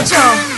Ocho.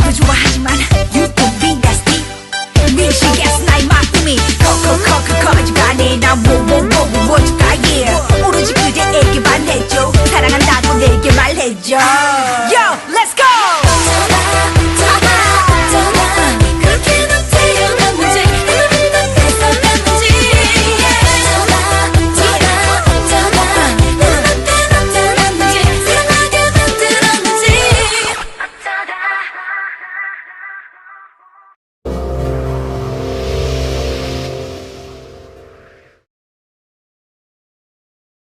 널 좋아하지만 You don't think 미치겠어 나의 마음이 커커커커 커져가네 나